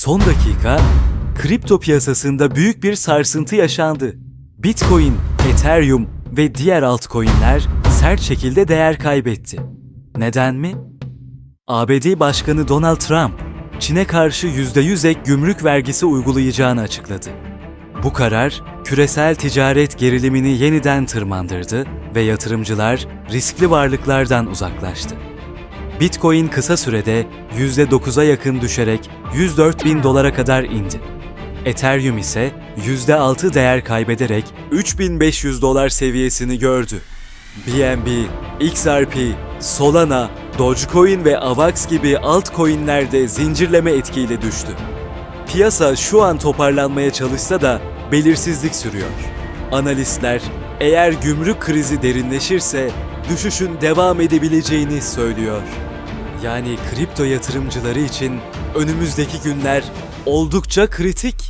Son dakika, kripto piyasasında büyük bir sarsıntı yaşandı. Bitcoin, Ethereum ve diğer altcoin'ler sert şekilde değer kaybetti. Neden mi? ABD Başkanı Donald Trump, Çin'e karşı %100 ek gümrük vergisi uygulayacağını açıkladı. Bu karar, küresel ticaret gerilimini yeniden tırmandırdı ve yatırımcılar riskli varlıklardan uzaklaştı. Bitcoin kısa sürede %9'a yakın düşerek 104 bin dolara kadar indi. Ethereum ise %6 değer kaybederek 3500 dolar seviyesini gördü. BNB, XRP, Solana, Dogecoin ve AVAX gibi altcoin'ler de zincirleme etkiyle düştü. Piyasa şu an toparlanmaya çalışsa da belirsizlik sürüyor. Analistler eğer gümrük krizi derinleşirse düşüşün devam edebileceğini söylüyor. Yani kripto yatırımcıları için önümüzdeki günler oldukça kritik.